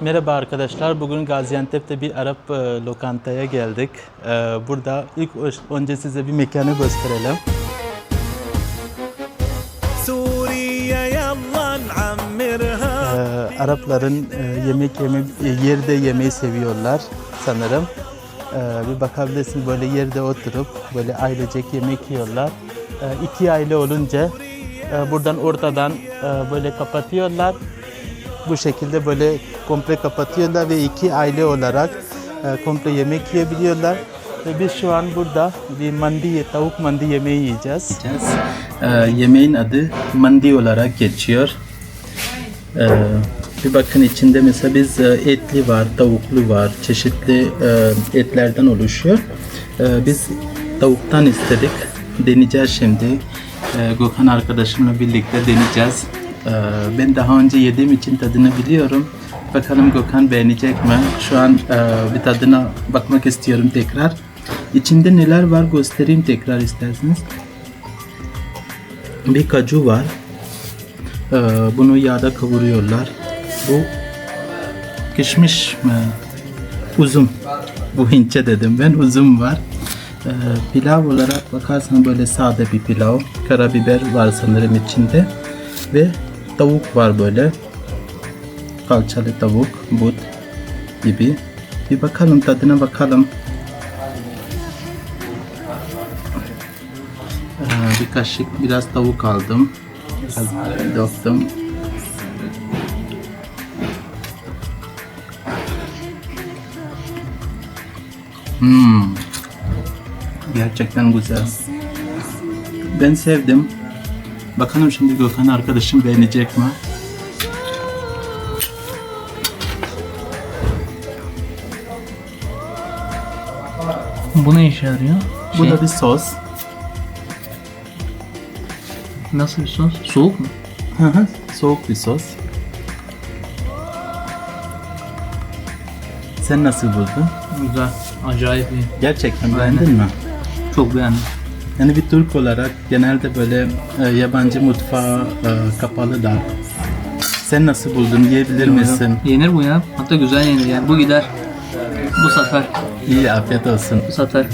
Merhaba arkadaşlar. Bugün Gaziantep'te bir Arap e, lokantaya geldik. E, burada ilk önce size bir mekanı gösterelim. E, Arapların e, yemek yeme, e, yerde yemeyi seviyorlar sanırım. Bir bakabilirsin böyle yerde oturup böyle ailecek yemek yiyorlar. E, iki aile olunca buradan ortadan böyle kapatıyorlar bu şekilde böyle komple kapatıyorlar ve iki aile olarak e, komple yemek yiyebiliyorlar. Ve biz şu an burada bir mandi, tavuk mandi yemeği yiyeceğiz. E, yemeğin adı mandi olarak geçiyor. Ee, bir bakın içinde mesela biz e, etli var, tavuklu var, çeşitli e, etlerden oluşuyor. Ee, biz tavuktan istedik. Deneyeceğiz şimdi. Ee, Gökhan arkadaşımla birlikte deneyeceğiz. Ee, ben daha önce yediğim için tadını biliyorum. Bakalım Gökhan beğenecek mi? Şu an e, bir tadına bakmak istiyorum tekrar. İçinde neler var göstereyim tekrar isterseniz. Bir kaju var. Ee, bunu yağda kavuruyorlar. Bu kişmiş mi? Uzun. Bu hinçe dedim ben. Uzun var. Ee, pilav olarak bakarsan böyle sade bir pilav. Karabiber var sanırım içinde. Ve tavuk var böyle. Kalçalı tavuk, but gibi. Bir bakalım tadına bakalım. Bir kaşık biraz tavuk aldım. Döktüm. Hmm. Gerçekten güzel. Ben sevdim. Bakalım şimdi Gökhan arkadaşım beğenecek mi? Bu ne işe yarıyor? Bu Şey, da bir sos. Nasıl bir sos? Soğuk mu? Hı hı. Soğuk bir sos. Sen nasıl buldun? Güzel. Acayip iyi. Gerçekten beğendin mi? Çok beğendim. Yani bir Türk olarak genelde böyle e, yabancı mutfağa e, kapalı da. Sen nasıl buldun? Yiyebilir misin? Yenir bu ya. Hatta güzel yenir yani. Bu gider. Bu satar. İyi afiyet olsun. Bu satar.